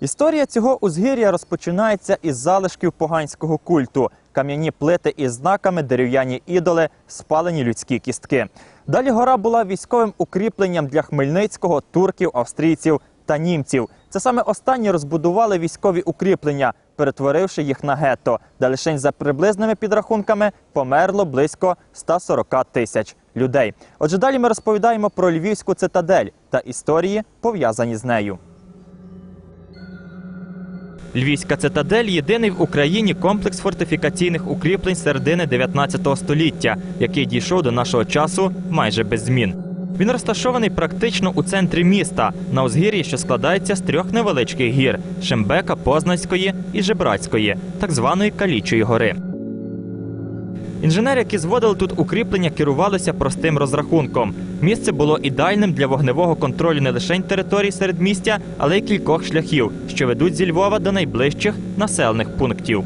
Історія цього узгір'я розпочинається із залишків поганського культу. Кам'яні плити із знаками, дерев'яні ідоли, спалені людські кістки. Далі гора була військовим укріпленням для Хмельницького, турків, австрійців та німців. Це саме останні розбудували військові укріплення, перетворивши їх на гетто, де лише за приблизними підрахунками померло близько 140 тисяч людей. Отже, далі ми розповідаємо про львівську цитадель та історії, пов'язані з нею. Львівська цитадель єдиний в Україні комплекс фортифікаційних укріплень середини 19 століття, який дійшов до нашого часу майже без змін. Він розташований практично у центрі міста на узгір'ї, що складається з трьох невеличких гір Шембека, Познанської і Жебрацької, так званої Калічої гори. Інженери, які зводили тут укріплення, керувалися простим розрахунком. Місце було ідеальним для вогневого контролю не лише територій середмістя, але й кількох шляхів, що ведуть зі Львова до найближчих населених пунктів.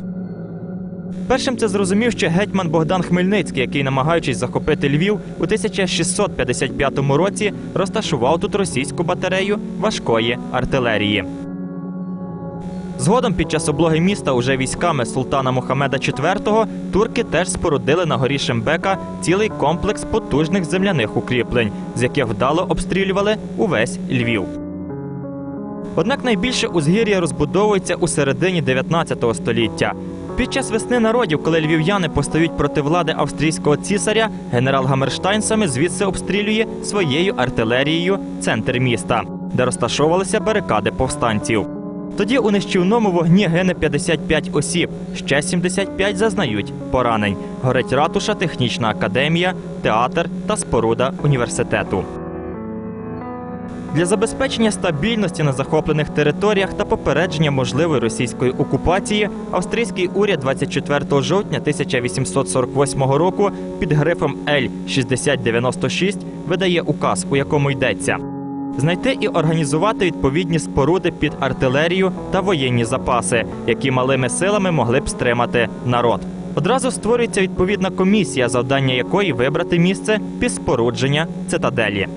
Першим це зрозумів ще гетьман Богдан Хмельницький, який, намагаючись захопити Львів, у 1655 році розташував тут російську батарею важкої артилерії. Згодом під час облоги міста уже військами султана Мухаммеда IV турки теж спорудили на горі Шембека цілий комплекс потужних земляних укріплень, з яких вдало обстрілювали увесь Львів. Однак найбільше узгір'я розбудовується у середині 19 століття. Під час весни народів, коли львів'яни постають проти влади австрійського цісаря, генерал Гамерштайн саме звідси обстрілює своєю артилерією центр міста, де розташовувалися барикади повстанців. Тоді у нищівному вогні гине 55 осіб, ще 75 зазнають поранень. Горить ратуша, технічна академія, театр та споруда університету. Для забезпечення стабільності на захоплених територіях та попередження можливої російської окупації австрійський уряд 24 жовтня 1848 року під грифом Л 6096 видає указ, у якому йдеться знайти і організувати відповідні споруди під артилерію та воєнні запаси, які малими силами могли б стримати народ. Одразу створюється відповідна комісія, завдання якої вибрати місце під спорудження цитаделі.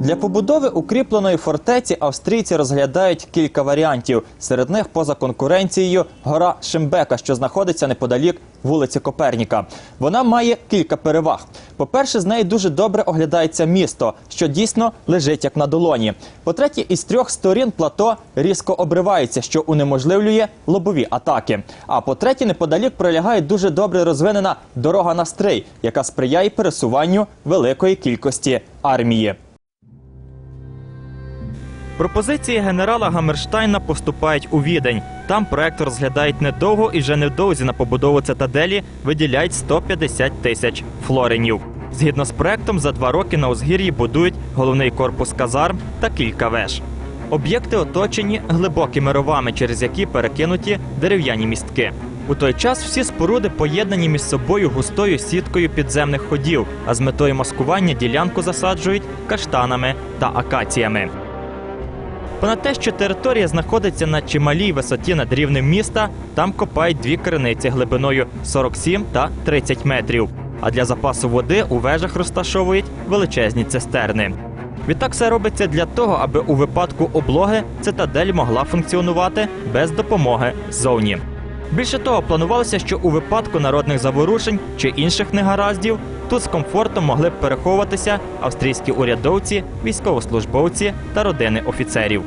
Для побудови укріпленої фортеці австрійці розглядають кілька варіантів. Серед них, поза конкуренцією, гора Шимбека, що знаходиться неподалік вулиці Коперніка. Вона має кілька переваг. По-перше, з неї дуже добре оглядається місто, що дійсно лежить як на долоні. По-третє, із трьох сторін плато різко обривається, що унеможливлює лобові атаки. А по-третє, неподалік пролягає дуже добре розвинена дорога на стрий, яка сприяє пересуванню великої кількості армії. Пропозиції генерала Гамерштайна поступають у відень. Там проект розглядають недовго і вже невдовзі на побудову цитаделі виділяють 150 тисяч флоренів. Згідно з проектом, за два роки на узгір'ї будують головний корпус казарм та кілька веж. Об'єкти оточені глибокими ровами, через які перекинуті дерев'яні містки. У той час всі споруди поєднані між собою густою сіткою підземних ходів, а з метою маскування ділянку засаджують каштанами та акаціями. Понад те, що територія знаходиться на чималій висоті над рівнем міста, там копають дві криниці глибиною 47 та 30 метрів. А для запасу води у вежах розташовують величезні цистерни. Відтак все робиться для того, аби у випадку облоги цитадель могла функціонувати без допомоги ззовні. Більше того, планувалося, що у випадку народних заворушень чи інших негараздів тут з комфортом могли б переховатися австрійські урядовці, військовослужбовці та родини офіцерів.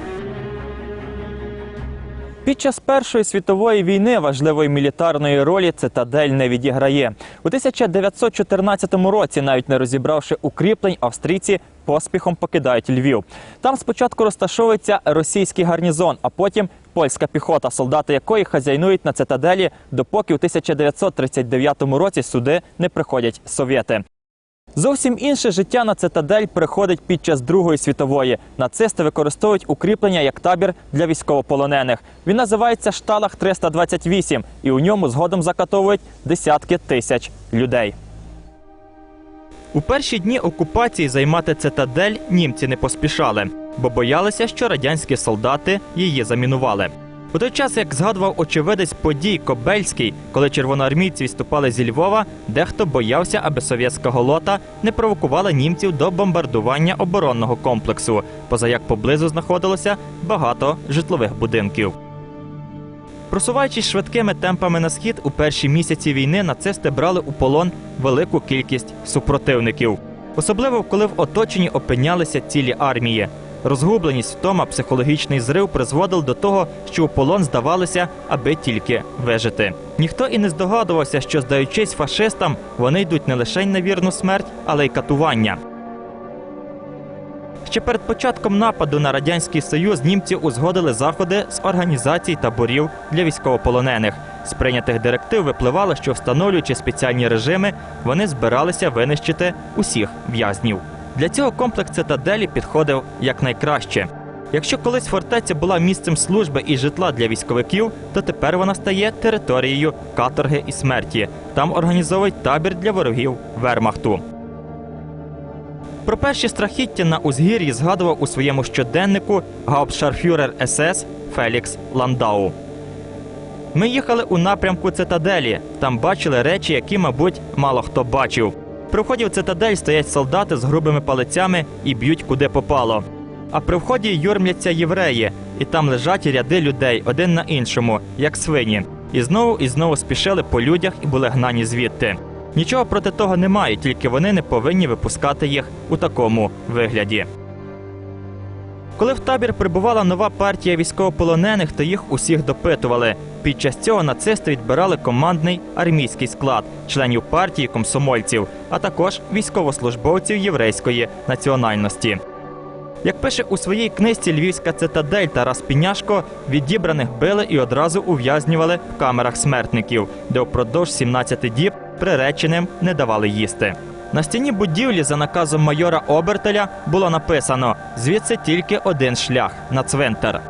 Під час Першої світової війни важливої мілітарної ролі цитадель не відіграє. У 1914 році, навіть не розібравши укріплень, австрійці поспіхом покидають Львів. Там спочатку розташовується російський гарнізон, а потім польська піхота, солдати якої хазяйнують на цитаделі, допоки у 1939 році сюди не приходять совєти. Зовсім інше життя на цитадель приходить під час Другої світової. Нацисти використовують укріплення як табір для військовополонених. Він називається Шталах 328 і у ньому згодом закатовують десятки тисяч людей. У перші дні окупації займати цитадель німці не поспішали, бо боялися, що радянські солдати її замінували. У той час, як згадував очевидець подій Кобельський, коли червоноармійці відступали зі Львова, дехто боявся, аби совєтська голота не провокувала німців до бомбардування оборонного комплексу, поза як поблизу знаходилося багато житлових будинків. Просуваючись швидкими темпами на схід, у перші місяці війни нацисти брали у полон велику кількість супротивників, особливо коли в оточенні опинялися цілі армії. Розгубленість, втома, психологічний зрив призводив до того, що у полон здавалися, аби тільки вижити. Ніхто і не здогадувався, що, здаючись фашистам, вони йдуть не лише на вірну смерть, але й катування. Ще перед початком нападу на радянський союз німці узгодили заходи з організацій таборів для військовополонених. З прийнятих директив випливало, що встановлюючи спеціальні режими, вони збиралися винищити усіх в'язнів. Для цього комплекс цитаделі підходив якнайкраще. Якщо колись фортеця була місцем служби і житла для військовиків, то тепер вона стає територією каторги і смерті. Там організовують табір для ворогів Вермахту. Про перші страхіття на узгір'ї згадував у своєму щоденнику гауптшарфюрер СС Фелікс Ландау. Ми їхали у напрямку цитаделі. Там бачили речі, які, мабуть, мало хто бачив. При вході в цитадель стоять солдати з грубими палицями і б'ють куди попало. А при вході юрмляться євреї, і там лежать ряди людей один на іншому, як свині. І знову і знову спішили по людях і були гнані звідти. Нічого проти того немає, тільки вони не повинні випускати їх у такому вигляді. Коли в табір прибувала нова партія військовополонених, то їх усіх допитували. Під час цього нацисти відбирали командний армійський склад, членів партії, комсомольців, а також військовослужбовців єврейської національності. Як пише у своїй книжці Львівська цитадель Тарас Піняшко, відібраних били і одразу ув'язнювали в камерах смертників, де впродовж 17 діб приреченим не давали їсти. На стіні будівлі за наказом майора Обертеля було написано: звідси тільки один шлях на цвинтар.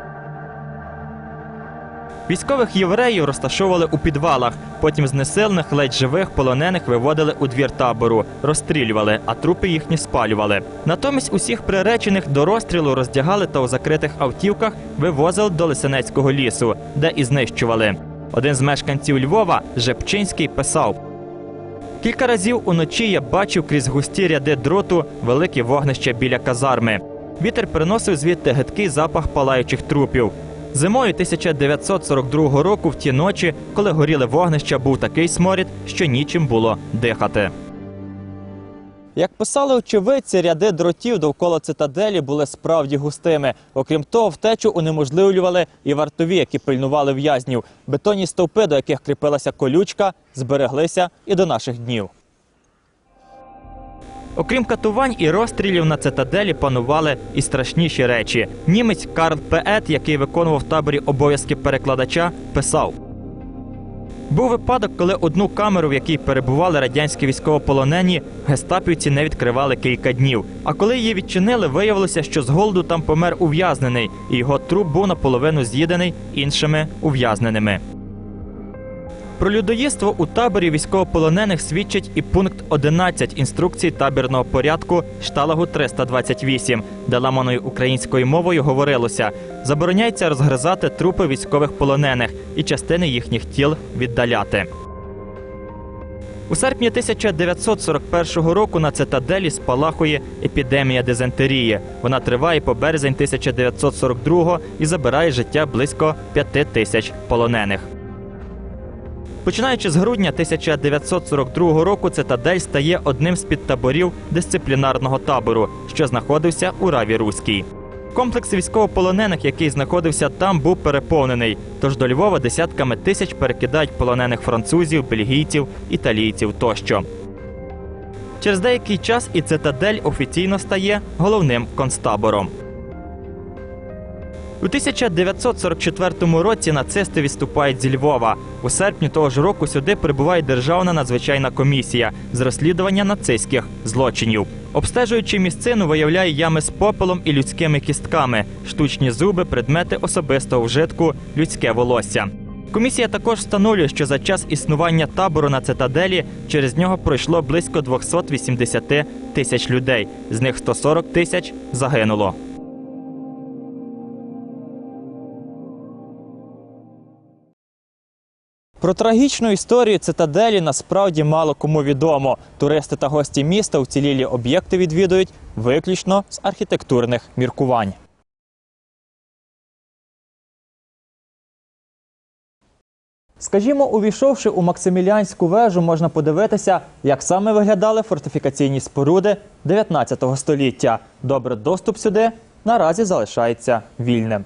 Військових євреїв розташовували у підвалах. Потім знесилених ледь живих полонених виводили у двір табору, розстрілювали, а трупи їхні спалювали. Натомість усіх приречених до розстрілу роздягали та у закритих автівках вивозили до Лисенецького лісу, де і знищували. Один з мешканців Львова, Жепчинський, писав. Кілька разів уночі я бачив крізь густі ряди дроту великі вогнища біля казарми. Вітер приносив звідти гидкий запах палаючих трупів. Зимою 1942 року, в ті ночі, коли горіли вогнища, був такий сморід, що нічим було дихати. Як писали очевидці, ряди дротів довкола цитаделі були справді густими. Окрім того, втечу унеможливлювали і вартові, які пильнували в'язнів. Бетонні стовпи, до яких кріпилася колючка, збереглися і до наших днів. Окрім катувань і розстрілів на цитаделі панували і страшніші речі. Німець Карл Пеет, який виконував в таборі обов'язки перекладача, писав. Був випадок, коли одну камеру, в якій перебували радянські військовополонені, гестапівці не відкривали кілька днів. А коли її відчинили, виявилося, що з голоду там помер ув'язнений, і його труп був наполовину з'їдений іншими ув'язненими. Про людоїдство у таборі військовополонених свідчить і пункт 11 інструкцій табірного порядку шталагу 328, де ламаною українською мовою говорилося: забороняється розгризати трупи військових полонених і частини їхніх тіл віддаляти. У серпні 1941 року на цитаделі спалахує епідемія дизентерії. Вона триває по березень 1942 і забирає життя близько п'яти тисяч полонених. Починаючи з грудня 1942 року, цитадель стає одним з підтаборів дисциплінарного табору, що знаходився у Раві Руській. Комплекс військовополонених, який знаходився там, був переповнений. Тож до Львова десятками тисяч перекидають полонених французів, бельгійців, італійців тощо. Через деякий час і цитадель офіційно стає головним концтабором. У 1944 році нацисти відступають зі Львова. У серпні того ж року сюди прибуває Державна надзвичайна комісія з розслідування нацистських злочинів. Обстежуючи місцину, виявляє ями з попелом і людськими кістками, штучні зуби, предмети особистого вжитку, людське волосся. Комісія також встановлює, що за час існування табору на цитаделі через нього пройшло близько 280 тисяч людей. З них 140 тисяч загинуло. Про трагічну історію цитаделі насправді мало кому відомо. Туристи та гості міста вцілілі об'єкти відвідують виключно з архітектурних міркувань. Скажімо, увійшовши у Максиміліанську вежу, можна подивитися, як саме виглядали фортифікаційні споруди 19 століття. Добре, доступ сюди наразі залишається вільним.